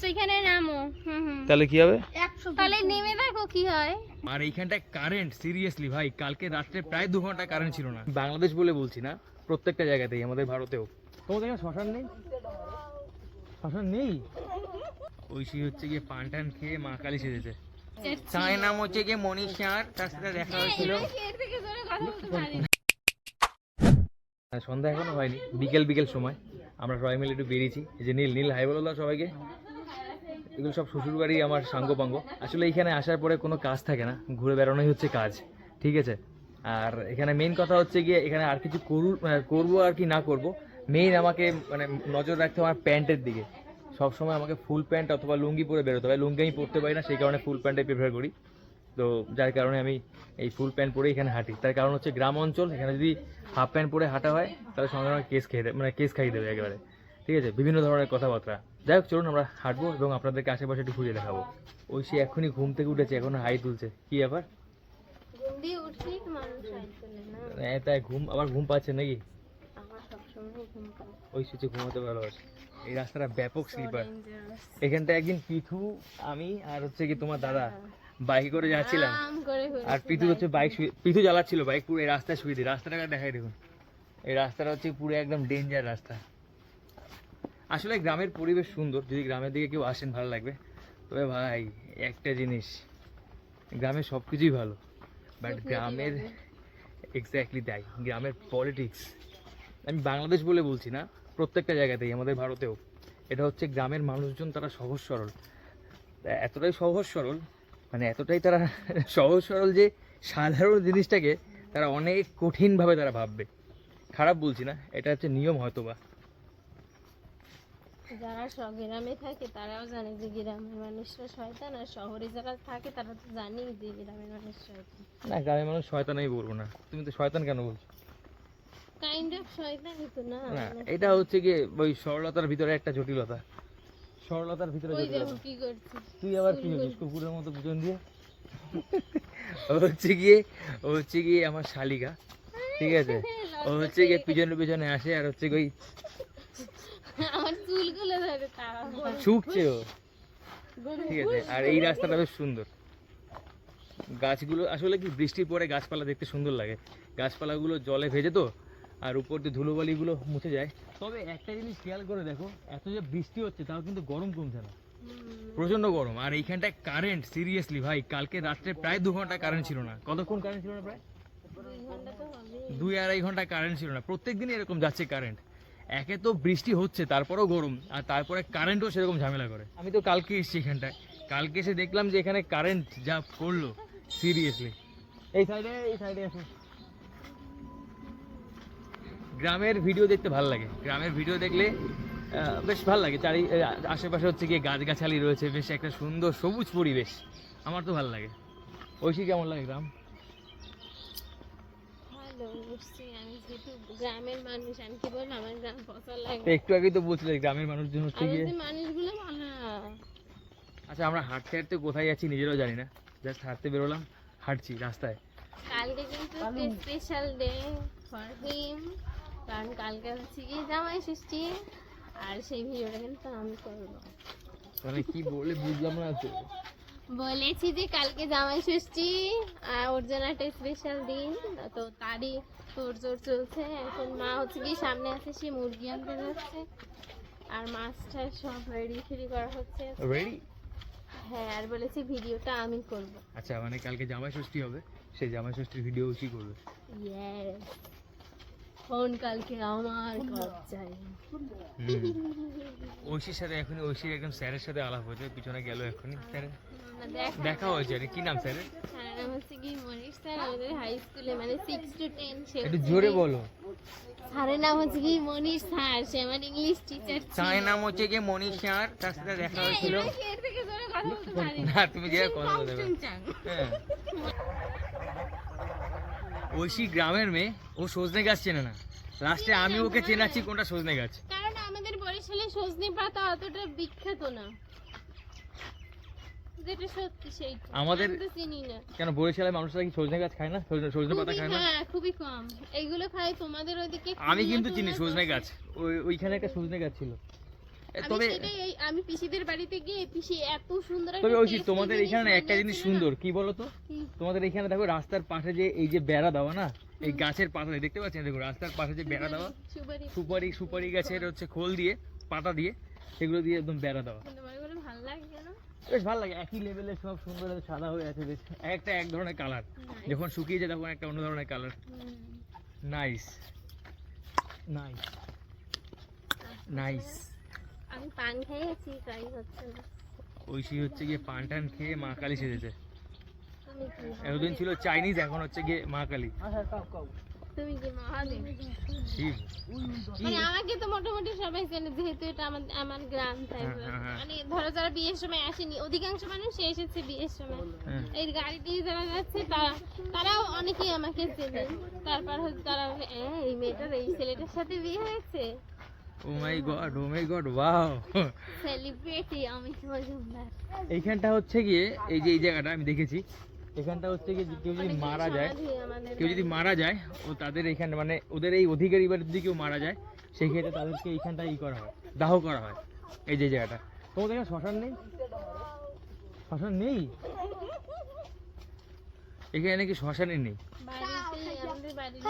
Just এখানে নামো। হুম হুম। তাহলে কি হবে? তাহলে নেমে দেখো কি হয়। আর এইখানটায় কারেন্ট সিরিয়াসলি ভাই কালকে রাত্রে প্রায় দু ঘণ্টা কারেন্ট ছিল না। বাংলাদেশ বলে বলছি না প্রত্যেকটা জায়গাতেই আমাদের ভারতেও। তোমাদের এখানে শ্মশান নেই? শ্মশান নেই? ঐশী হচ্ছে গিয়ে পান টান খেয়ে মা কালী সেজেছে। চায় নাম হচ্ছে গিয়ে মনীষার তার সাথে দেখা হয়েছিল। পারি না। আর সন্ধ্যা এখনও হয়নি বিকেল বিকেল সময়। আমরা সবাই মিলে একটু বেরিয়েছি। এই যে নীল নীল হাই বলো সবাইকে। এগুলো সব শ্বশুর বাড়ি আমার সাঙ্গ পাঙ্গ আসলে এখানে আসার পরে কোনো কাজ থাকে না, ঘুরে বেড়ানোই হচ্ছে কাজ, ঠিক আছে? আর এখানে মেন কথা হচ্ছে গিয়ে এখানে আর কিছু করু করব আর কি না করব মেইন আমাকে মানে নজর রাখতে আমার প্যান্টের দিকে। সব সময় আমাকে ফুল প্যান্ট অথবা লুঙ্গি পরে বেরোতে হবে লুঙ্গি আমি পরতে পারি না, সেই কারণে ফুল প্যান্টে প্রিফার করি। তো যার কারণে আমি এই ফুল প্যান্ট পরে এখানে হাঁটি। তার কারণ হচ্ছে গ্রাম অঞ্চল, এখানে যদি হাফ প্যান্ট পরে হাঁটা হয়, তাহলে সঙ্গে সঙ্গে কেস খেয়ে দেবে মানে কেস খাইয়ে দেবে একেবারে, ঠিক আছে? বিভিন্ন ধরনের কথাবার্তা। যাই হোক চলুন আমরা হাঁটবো এবং আপনাদেরকে আশেপাশে একটু ঘুরিয়ে দেখাবো। ওই সে এখনই ঘুম থেকে উঠেছে এখন হাই তুলছে। কি ব্যাপার? হ্যাঁ, তাই ঘুম আবার ঘুম পাচ্ছে নাকি? ওই সূচে ঘুমাতে ভালোবাসে। এই রাস্তাটা ব্যাপক স্লিপার। এখানটা একদিন পিথু আমি আর হচ্ছে কি তোমার দাদা বাইকে করে যাচ্ছিলাম। আর পিথু হচ্ছে বাইক। পিথু চালাচ্ছিল বাইক পুরো এই রাস্তায় শুয়ে দিয়ে। রাস্তাটাকে দেখাই দেখুন। এই রাস্তাটা হচ্ছে পুরো একদম ডেঞ্জার রাস্তা। আসলে গ্রামের পরিবেশ সুন্দর। যদি গ্রামের দিকে কেউ আসেন ভালো লাগবে। তবে ভাই একটা জিনিস গ্রামের সব কিছুই ভালো বাট গ্রামের এক্স্যাক্টলি তাই। গ্রামের পলিটিক্স আমি বাংলাদেশ বলে বলছি না প্রত্যেকটা জায়গাতেই আমাদের ভারতেও। এটা হচ্ছে গ্রামের মানুষজন তারা সহজ সরল। তা এতটাই সহজ সরল মানে এতটাই তারা সহজ সরল যে সাধারণ জিনিসটাকে তারা অনেক কঠিনভাবে তারা ভাববে। খারাপ বলছি না এটা হচ্ছে নিয়ম হয়তোবা। যারা গ্রামে থাকে তারাও জানে যে গ্রামের মানুষরা শয়তান আর শহরে যারা থাকে তারা তো জানেই যে গ্রামের মানুষ শয়তান। না গ্রামের মানুষ শয়তান আমি বলব না। তুমি তো শয়তান কেন বলছো? কাইন্ড অফ শয়তানই তো না মানে- এটা হচ্ছে গিয়ে ওই সরলতার ভিতরে একটা জটিলতা। সরলতার ভিতরে ওই জটিলতা। কি করছে। তুই আবার কি হচ্ছিস কুকুরের মতো পিছন দিয়ে। হচ্ছে গিয়ে হচ্ছে গিয়ে আমার শালিকা। ঠিক আছে? ও হচ্ছে গিয়ে পিছনে পিছনে আসে আর হচ্ছে গিয়ে ওই আমার চুলগুলো ধরে শুকছে ও। ঠিক আছে আর এই রাস্তাটা বেশ সুন্দর। গাছগুলো আসলে কি বৃষ্টির পরে গাছপালা দেখতে সুন্দর লাগে। গাছপালাগুলো জলে ভেজে তো আর উপর দিয়ে ধুলোবালিগুলো মুছে যায়। তবে একটা জিনিস খেয়াল করে দেখো এত যে বৃষ্টি হচ্ছে তাও কিন্তু গরম কমছে না। প্রচণ্ড গরম আর এইখানটায় কারেন্ট সিরিয়াসলি ভাই কালকে রাত্রে প্রায় দু ঘণ্টা কারেন্ট ছিল না। কতক্ষণ কারেন্ট ছিল না প্রায়? দুই আড়াই ঘণ্টা কারেন্ট ছিল না। প্রত্যেক দিনই এরকম যাচ্ছে কারেন্ট একে তো বৃষ্টি হচ্ছে, তারপরেও গরম, আর তারপরে কারেন্টও সেরকম ঝামেলা করে। আমি তো কালকে এসেছি এখানটায়। কালকে এসে দেখলাম যে এখানে কারেন্ট যা করল সিরিয়াসলি এই সাইডে এই সাইডে আসুন গ্রামের ভিডিও দেখতে ভালো লাগে। গ্রামের ভিডিও দেখলে বেশ ভালো লাগে। চারি আশেপাশে হচ্ছে গিয়ে গাছগাছালি রয়েছে, বেশ একটা সুন্দর সবুজ পরিবেশ। আমার তো ভালো লাগে। ঐশী, কেমন লাগে গ্রাম? বুঝছি আমি যেহেতু গ্রামের মানুষ আমি কি বলব আমার গ্রাম পছন্দ লাগে। একটু আগেই তো বলছিলে গ্রামের মানুষজন হচ্ছে গিয়ে মানুষগুলো ভালো। আচ্ছা আমরা হাঁটতে হাঁটতে কোথায় যাচ্ছি নিজেরাও জানি না। জাস্ট হাঁটতে বেরোলাম হাঁটছি রাস্তায়। কালকে কিন্তু স্পেশাল ডে ফর হিম কারণ কালকে হচ্ছে কি জামাই ষষ্ঠী আর সেই ভিডিওটা কিন্তু আমি করব। মানে কি বলে বুঝলাম না তো। বলেছি যে কালকে জামাই ষষ্ঠী আর ওর জন্য একটা স্পেশাল দিন। তো তারই তোর জোর চলছে। এখন মা হচ্ছে কি সামনে আছে সে মুরগি আনতে যাচ্ছে। আর মাছটা সব রেডি ফ্রি করা হচ্ছে। রেডি হ্যাঁ আর বলেছি ভিডিওটা আমি করব। আচ্ছা মানে কালকে জামাই ষষ্ঠী হবে। সেই জামাই ষষ্ঠীর ভিডিও ওই করবে। ইয়েস ফোন কালকে আমার কাজ চাই ঐশীর সাথে এখন ঐশীর একদম স্যারের সাথে আলাপ হয়েছে পিছনে গেল এখনই। স্যার না, দেখ হয়েছে আরে কি নাম স্যারের? স্যারের নাম হচ্ছে কি মনীষ স্যার আমাদের হাই স্কুলে মানে সিক্স টু টেন সে একটু জোরে বলো। স্যারের নাম হচ্ছে কি মনীষ স্যার সে আমার ইংলিশ টিচার চায়ের নাম হচ্ছে গিয়ে মনীষ স্যার তার সাথে দেখা হয়েছিল। এর থেকে জোরে কথা বলতে পারি না তুমি যে কথা বলতে হ্যাঁ। ঐশী গ্রামের মেয়ে ও সজনে গাছ চেনে না। লাস্টে আমি ওকে চেনাচ্ছি কোনটা সজনে গাছ? কারণ আমাদের বরিশালে সজনে পাতা অতটা বিখ্যাত না। যেটা সত্যি সেইটা আমাদের- চিনি না। কেন বরিশালের মানুষরা কি সজনে গাছ খায় না? সজনে পাতা খায় না? হ্যাঁ খুবই কম। এইগুলো খাই তোমাদের ওইদিকে আমি কিন্তু চিনি সজনে গাছ। ওই ওইখানে একটা সজনে গাছ ছিল। তবে আমি পিসিদের বাড়িতে গিয়ে পিসি এত সুন্দর তবে ওই তোমাদের এখানে একটা জিনিস সুন্দর কি বলো তো? তোমাদের এখানে দেখো রাস্তার পাশে যে এই যে বেড়া দেওয়া না এই গাছের পাতা দেখতে পাচ্ছেন? দেখো রাস্তার পাশে যে বেড়া দেওয়া সুপারি। সুপারি গাছের হচ্ছে খোল দিয়ে পাতা দিয়ে সেগুলো দিয়ে একদম বেড়া দেওয়া কিন্তু মনে করে ভালো লাগে কেন বেশ ভালো লাগে একই লেভেলের সব সুন্দর সাদা হয়ে আছে বেশ একটা এক ধরনের কালার যখন শুকিয়ে যায় তখন একটা অন্য ধরনের কালার নাইস নাইস নাইস আমি পান খেয়েছি তাই হচ্ছে। না ঐশী হচ্ছে গিয়ে পান টান খেয়ে মা কালী সেজেছে। এতদিন ছিল চাইনিজ এখন হচ্ছে গিয়ে মা কালী। তুমি কি মহাদেব মানে আমাকে তো মোটামুটি সবাই চেনে যেহেতু এটা আমার আমার গ্রাম তাই হ্যাঁ, হ্যাঁ, হ্যাঁ। মানে ধরো যারা বিয়ের সময় আসেনি অধিকাংশ মানুষ এসেছে বিয়ের সময়। এই গাড়ি যারা যাচ্ছে তারা তারাও অনেকেই আমাকে চেনে। তারপর হচ্ছে তারা এই মেয়েটার এই ছেলেটার সাথে বিয়ে হয়েছে। ও my god oh my god wow celebrity আমি মজুমদার। এইখানটা হচ্ছে গিয়ে এই যে এই জায়গাটা আমি দেখেছি। এখানটা হচ্ছে কি কেউ যদি মারা যায় কেউ যদি মারা যায় ও তাদের এখানে মানে ওদের এই অধিকারী বাড়িতে যদি কেউ মারা যায় সেই ক্ষেত্রে তাদেরকে এইখানটা ই করা হয় দাহ করা হয় এই যে জায়গাটা। তোমাদের এখানে শ্মশান নেই? শ্মশান নেই? এখানে নাকি শ্মশানই নেই? বাড়ির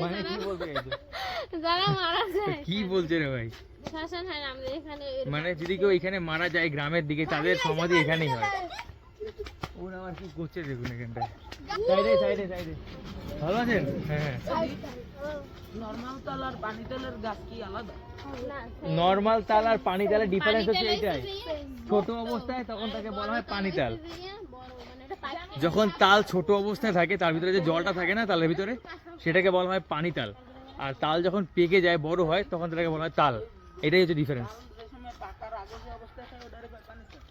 মানে কি বলছে রে ভাই? শ্মশান হয় না, আমাদের এখানে মানে যদি কেউ এখানে মারা যায় গ্রামের দিকে তাদের সমাধি এখানেই হয়। ওরা আবার কি করছে দেখুন এখানটায়। সাইডে সাইডে সাইডে। ভালো আছেন? হ্যাঁ হ্যাঁ। নর্মাল তাল আর পানি তেলের গাছ কি আলাদা? নর্মাল তাল আর পানি তালের ডিফারেন্স হচ্ছে এটাই ছোট অবস্থায় তখন তাকে বলা হয় পানি তাল। মানে এটা পাখি। যখন তাল ছোট অবস্থায় থাকে তার ভিতরে যে জলটা থাকে না তালের ভিতরে সেটাকে বলা হয় পানি তাল। আর তাল যখন পেকে যায় বড় হয় তখন সেটাকে বলা হয় তাল। এটাই হচ্ছে ডিফারেন্স সময় পাকার আগে যে অবস্থা থাকে ওটারে কয় পানি তেল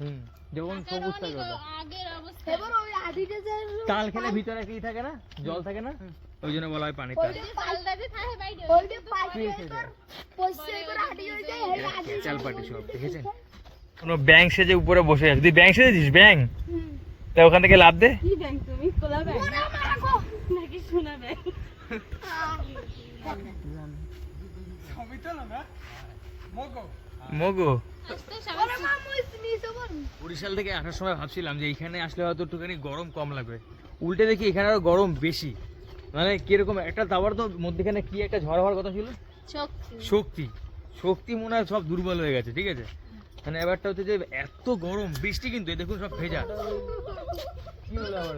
হুম। যখন সবুজ থাকে। তাল খেলে ভিতরে কি থাকে না? জল থাকে না? ওই জন্য বলা হয় পানি খেচাল পাটি সব দেখেছেন? কোনো ব্যাং সেজে উপরে বসে আছে। তুই ব্যাং সেজেছিস? ব্যাং তা ওখান থেকে লাভ দে। কি তুমি? নাকি সোনা সবাই বরিশাল থেকে আসার সময় ভাবছিলাম যে এখানে আসলে হয়তো একটুখানি গরম কম লাগবে। উল্টে দেখি এখানে আরও গরম বেশি। মানে কীরকম একটা তারপর তো মধ্যেখানে কি একটা ঝড় হওয়ার কথা ছিল? শক্তি। শক্তি। শক্তি মনে হয় সব দুর্বল হয়ে গেছে ঠিক আছে? মানে এবারটা হচ্ছে যে এত গরম বৃষ্টি কিন্তু দেখুন সব ভেজা। কি হলো আবার?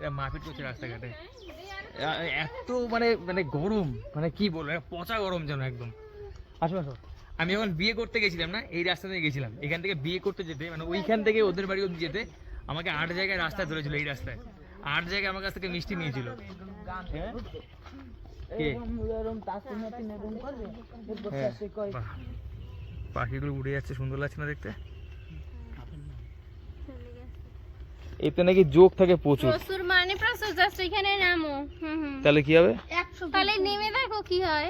এরা মারপিট করছে রাস্তাঘাটে। এত মানে মানে গরম মানে কি বলব পচা গরম যেন একদম। আসো আসো আমি যখন বিয়ে করতে গেছিলাম না এই রাস্তা দিয়ে গেছিলাম। এখান থেকে বিয়ে করতে যেতে মানে ওইখান থেকে ওদের বাড়ি অব্দি যেতে আমাকে আট জায়গায় রাস্তা ধরেছিল এই রাস্তায়। আট জায়গায় আমার কাছ থেকে মিষ্টি নিয়েছিল। হ্যাঁ? হ্যাঁ। পাখিগুলো উড়ে যাচ্ছে সুন্দর লাগছে না দেখতে? এতে নাকি যোগ থাকে প্রচুর। প্রচুর মানে প্রচুর জাস্ট এখানে নামো। হুম হুম। তাহলে কি হবে? তাহলে নেমে দেখো কি হয়।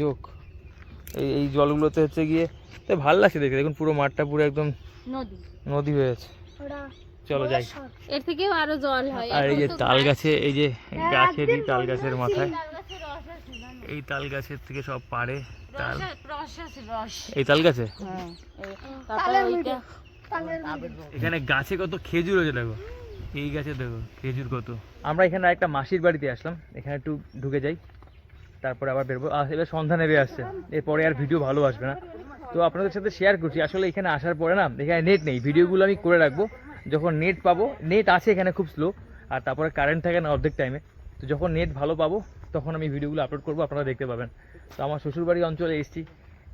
যোগ এই এই জলগুলোতে হচ্ছে গিয়ে তো ভালো লাগছে দেখতে। দেখুন পুরো মাঠটা পুরো একদম নদী। নদী হয়ে আছে চলো যাই। এর থেকেও আরও জল হয়। আর এই যে তাল গাছে এই যে তাল গাছের মাথায় তাল গাছের রস এই তাল গাছের থেকে সব পারে তাল। রস আছে- রস এই তাল গাছে? হ্যাঁ এই- তারপরে ওইটা এখানে গাছে কত খেজুর হয়েছে দেখো। এই গাছে দেখো খেজুর কত। আমরা এখানে একটা মাসির বাড়িতে আসলাম। এখানে একটু ঢুকে যাই। তারপরে আবার বেরবো। এবার সন্ধ্যা নেমে আসছে। এরপরে আর ভিডিও ভালো আসবে না। তো আপনাদের সাথে শেয়ার করছি। আসলে এখানে আসার পরে না, এখানে নেট নেই। ভিডিওগুলো আমি করে রাখব। যখন নেট পাবো নেট আছে এখানে খুব স্লো আর তারপরে কারেন্ট থাকে না অর্ধেক টাইমে তো যখন নেট ভালো পাবো, তখন আমি ভিডিওগুলো আপলোড করব। আপনারা দেখতে পাবেন। তো আমার শ্বশুরবাড়ি অঞ্চলে এসেছি।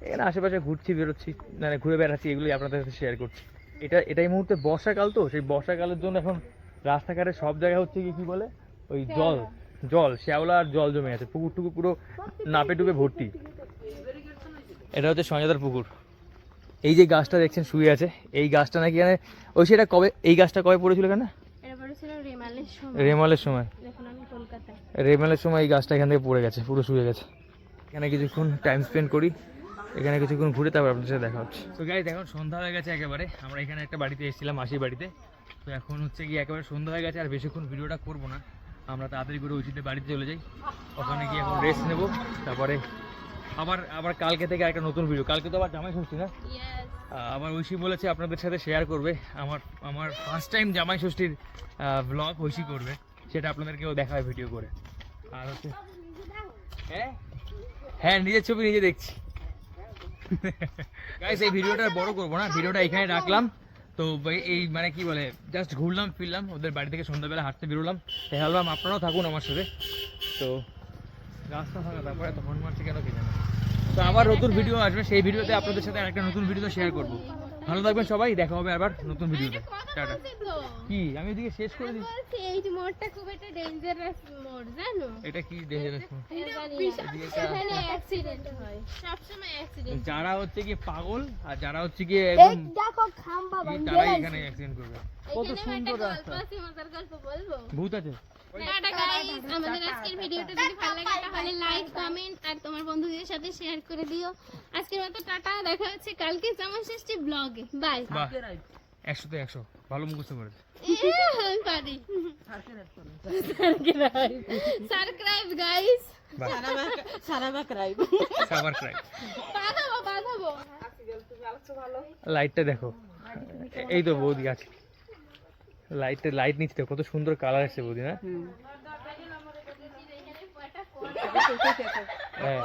এখানে আশেপাশে ঘুরছি, বেরোচ্ছি মানে ঘুরে বেড়াচ্ছি, এগুলোই আপনাদের সাথে শেয়ার করছি। এটা, এটাই মুহূর্তে বর্ষাকাল তো। সেই বর্ষাকালের জন্য এখন রাস্তাঘাটে সব জায়গায় হচ্ছে কি বলে? ওই জল। জল শ্যাওলা আর জল জমে আছে পুকুর টুকুর পুরো নাপে টুপে ভর্তি। এটা হচ্ছে সঞ্জয়দার পুকুর। এই যে গাছটা দেখছেন শুয়ে আছে এই গাছটা নাকি এখানে ওই সেটা কবে এই গাছটা কবে পড়েছিল কেন রেমালের সময়। রেমালের সময়। এই গাছটা এখান থেকে পড়ে গেছে পুরো শুয়ে গেছে। এখানে কিছুক্ষণ টাইম স্পেন্ড করি এখানে কিছুক্ষণ ঘুরে তারপর আপনার সাথে দেখা হচ্ছে। তো গাইজ এখন সন্ধ্যা হয়ে গেছে একেবারে আমরা এখানে একটা বাড়িতে এসেছিলাম মাসির বাড়িতে। তো এখন হচ্ছে কি একেবারে সন্ধ্যা হয়ে গেছে আর বেশিক্ষণ ভিডিওটা করব না। আমরা তাড়াতাড়ি করে উচিতে বাড়িতে চলে যাই। ওখানে গিয়ে এখন রেস্ট নেব। তারপরে আবার আবার কালকে থেকে একটা নতুন ভিডিও কালকে তো আবার জামাই ষষ্ঠী না? আবার ঐশী বলেছে আপনাদের সাথে শেয়ার করবে। আমার আমার ফার্স্ট টাইম জামাই ষষ্ঠীর ব্লগ ঐশী করবে। সেটা আপনাদেরকেও দেখাবে ভিডিও করে। আর হচ্ছে হ্যাঁ? হ্যাঁ নিজের ছবি নিজে দেখছি। গাইস এই ভিডিওটা বড় করব না। ভিডিওটা এখানে রাখলাম। তো এই- এই মানে কি বলে জাস্ট ঘুরলাম ফিরলাম ওদের বাড়ি থেকে সন্ধ্যাবেলা হাঁটতে বেরোলাম। ভাবলাম আপনারাও থাকুন আমার সাথে। তো রাস্তা ফাঁকা তারপরে তখন মারছে কেন কে জানে। তো আবার নতুন ভিডিও আসবে সেই ভিডিওতে আপনাদের সাথে আরেকটা নতুন ভিডিও শেয়ার করব। ভালো থাকবেন সবাই দেখা হবে আবার নতুন ভিডিওতে। টাটা। কি? আমি ওদিকে শেষ করে দিই। এই যে মোড়টা খুব একটা ডেঞ্জারাস মোড় জানো? এটা কি ডেঞ্জারাস একটা- এখানে অ্যাক্সিডেন্ট হয়। সবসময় অ্যাক্সিডেন্ট যারা হচ্ছে কি পাগল আর যারা হচ্ছে কি একদম দেখো খাম্বা কি তারাই এখানে অ্যাক্সিডেন্ট করবে। কত সুন্দর রাস্তা। আছে মজার গল্প বলব? ভূত আছে। টাটা গাইস আমাদের আজকের ভিডিওটা যদি তাহলে লাইক কমেন্ট আর তোমার বন্ধুদের সাথে শেয়ার করে দিও। আজকের মতো টাটা দেখা হচ্ছে কালকে জামাই ষষ্ঠী ব্লগে বাই বাহ একশোতে একশো। ভালো মুখস্থ পারি সাবস্ক্রাইব গাইস লাইটটা দেখো। এই তো বৌদি আছে। লাইটটা লাইট নিচ্ছে কত সুন্দর কালার এসছে বৌদি না? হ্যাঁ